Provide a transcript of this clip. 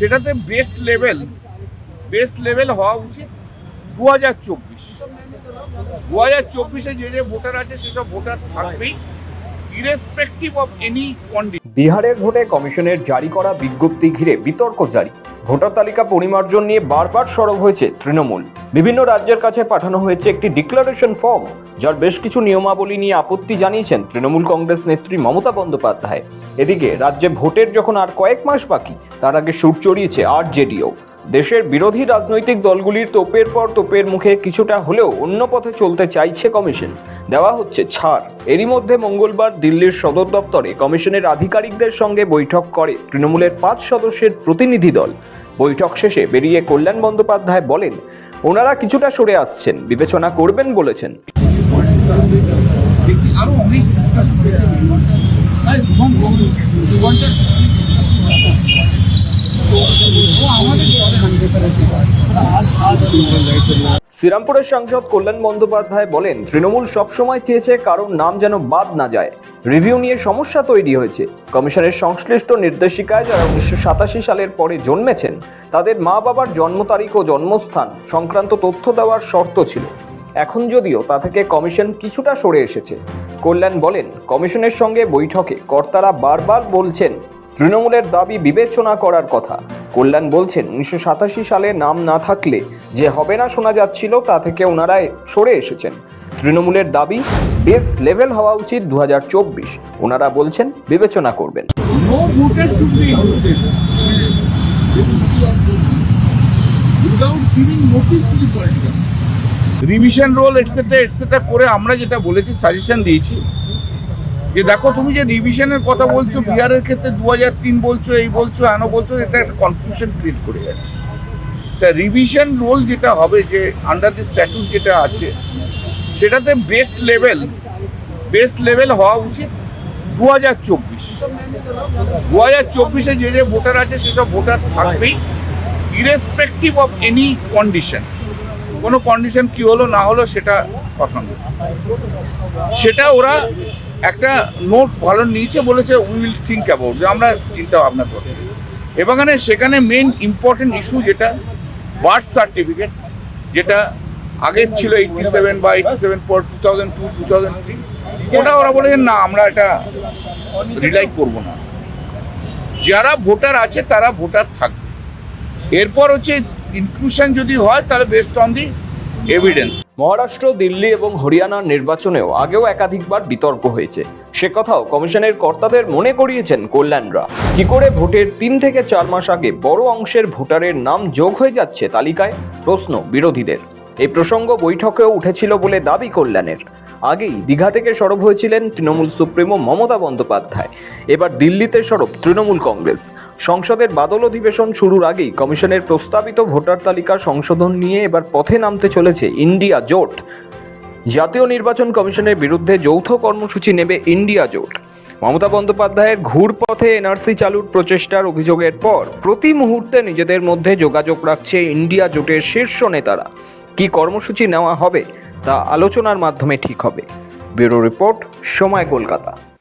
সেটাতে best level best level হওয়া উচিত দু হাজার চব্বিশ। দু হাজার চব্বিশে যে যে ভোটার আছে, সেসব ভোটার থাকবেই ইরেসপেক্টিভ অফ এনি কন্ডিশন বিহারের ভোটে কমিশনের জারি করা বিজ্ঞপ্তি ঘিরে বিতর্ক জারি। ভোটার তালিকা পরিমার্জন নিয়ে বারবার সরব হয়েছে তৃণমূল। বিভিন্ন রাজ্যের কাছে পাঠানো হয়েছে একটি ডিক্লারেশন ফর্ম, যার বেশ কিছু নিয়মাবলী নিয়ে আপত্তি জানিয়েছেন তৃণমূল কংগ্রেস নেত্রী মমতা বন্দ্যোপাধ্যায়। এদিকে রাজ্যে ভোটের যখন আর কয়েক মাস বাকি, তার আগে সুর চড়িয়েছে আর জেডিও দেশের বিরোধী রাজনৈতিক দলগুলির তোপের পর তোপের মুখে কিছুটা হলেও অন্য পথে চলতে চাইছে কমিশন। দেওয়া হচ্ছে ছাড়। এরই মধ্যে মঙ্গলবার দিল্লির সদর দপ্তরে কমিশনের আধিকারিকদের সঙ্গে বৈঠক করে তৃণমূলের পাঁচ সদস্যের প্রতিনিধি দল। বৈঠক শেষে বেরিয়ে কল্যাণ বন্দ্যোপাধ্যায় বলেন ওনারা কিছুটা সরে আসছেন বিবেচনা করবেন বলেছেন। আরও অনেক শ্রীরামপুরের সাংসদ কল্যাণ বন্দ্যোপাধ্যায় বলেন তৃণমূল সবসময় চেয়েছে কারোর নাম যেন বাদ না যায়। রিভিউ নিয়ে সমস্যা তৈরি হয়েছে। কমিশনের সংশ্লিষ্ট নির্দেশিকায় যারা উনিশশো সাতাশি সালের পরে জন্মেছেন, তাদের মা বাবার জন্ম তারিখ ও জন্মস্থান সংক্রান্ত তথ্য দেওয়ার শর্ত ছিল। এখন যদিও তা থেকে কমিশন কিছুটা সরে এসেছে। কল্যাণ বলেন, কমিশনের সঙ্গে বৈঠকে কর্তারা বারবার বলছেন, তৃণমূলের দাবি বিবেচনা করার কথা। কল্যাণ বলছেন উনিশশো সাতাশি সালে নাম না থাকলে যে হবে না শোনা যাচ্ছিল তা থেকে ওনারা সরে এসেছেন। তৃণমূলের দাবি বেস লেভেল হওয়া উচিত দু ওনারা বলছেন বিবেচনা করবেন. রিভিশন রোল এটসেট্রা এটসেট্রা করে আমরা যেটা বলেছি সাজেশন দিয়েছি যে দেখো তুমি যে রিভিশনের কথা বলছো, বিহারের ক্ষেত্রে দু হাজার তিন বলছো, এই বলছো এনো বলছো, এটা একটা কনফিউশন ক্রিয়েট করে যাচ্ছে। তা রিভিশন রোল যেটা হবে যে আন্ডার দি স্ট্যাটুট যেটা আছে, সেটাতে বেস্ট লেভেল বেস্ট লেভেল হওয়া উচিত দু হাজার চব্বিশ। দু হাজার চব্বিশে যে যে ভোটার আছে, সেসব ভোটার থাকবেই ইরেসপেক্টিভ অফ এনি কন্ডিশন কোনো কন্ডিশন কি হলো, না হলো, সেটা কথা সেটা ওরা একটা নোট ভালো নিয়েছে বলেছে উই উইল থিঙ্ক অ্যাবাউট যে আমরা চিন্তা ভাবনা করব এবং সেখানে মেন ইম্পর্টেন্ট ইস্যু যেটা বার্থ সার্টিফিকেট যেটা আগের ছিল এইটটি সেভেন বা এইটটি সেভেন পর two thousand two two thousand three ওটা ওরা বলেছেন না, আমরা এটা রিলাই করব না। যারা ভোটার আছে, তারা ভোটার থাকবে। এরপর হচ্ছে ইনক্লুশন যদি হয়, তাহলে based on the evidence Maharashtra, Delhi এবং হরিয়ানার নির্বাচনেও আগেও একাধিকবার বিতর্ক হয়েছে। সে কথাও কমিশনের কর্তাদের মনে করিয়েছেন কল্যাণরা। কি করে ভোটের তিন থেকে চার মাস আগে বড় অংশের ভোটারের নাম যোগ হয়ে যাচ্ছে তালিকায়? প্রশ্ন বিরোধীদের। এই প্রসঙ্গ বৈঠকেও উঠেছিল বলে দাবি কল্যাণের। আগেই দীঘা থেকে সরব হয়েছিলেন তৃণমূল সুপ্রিমো মমতা বন্দ্যোপাধ্যায়। এবার দিল্লিতে সরব তৃণমূল কংগ্রেস। সংসদের বাদল অধিবেশন শুরুর আগেই কমিশনের প্রস্তাবিত ভোটার তালিকা সংশোধন নিয়ে এবার পথে নামতে চলেছে ইন্ডিয়া জোট। জাতীয় নির্বাচন কমিশনের বিরুদ্ধে যৌথ কর্মসূচি নেবে ইন্ডিয়া জোট। মমতা বন্দ্যোপাধ্যায়ের ঘুরপথে এনআরসি চালুর প্রচেষ্টার অভিযোগের পর প্রতি মুহূর্তে নিজেদের মধ্যে যোগাযোগ রাখছে ইন্ডিয়া জোটের শীর্ষ নেতারা। কি কর্মসূচি নেওয়া হবে তা আলোচনার মাধ্যমে ঠিক হবে। ব্যুরো রিপোর্ট সময় কলকাতা।